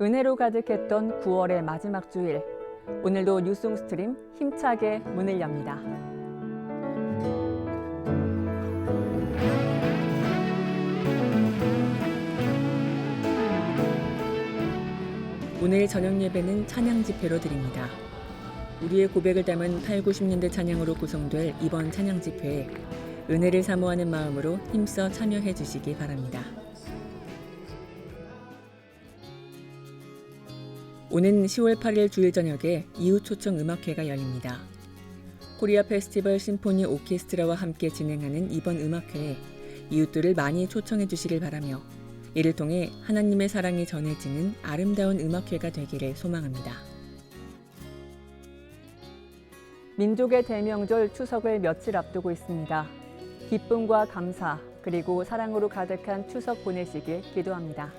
은혜로 가득했던 9월의 마지막 주일. 오늘도 뉴송 스트림 힘차게 문을 엽니다. 오늘 저녁 예배는 찬양 집회로 드립니다. 우리의 고백을 담은 8, 90년대 찬양으로 구성될 이번 찬양 집회에 은혜를 사모하는 마음으로 힘써 참여해 주시기 바랍니다. 오는 10월 8일 주일 저녁에 이웃 초청 음악회가 열립니다. 코리아 페스티벌 심포니 오케스트라와 함께 진행하는 이번 음악회에 이웃들을 많이 초청해 주시길 바라며 이를 통해 하나님의 사랑이 전해지는 아름다운 음악회가 되기를 소망합니다. 민족의 대명절 추석을 며칠 앞두고 있습니다. 기쁨과 감사 그리고 사랑으로 가득한 추석 보내시길 기도합니다.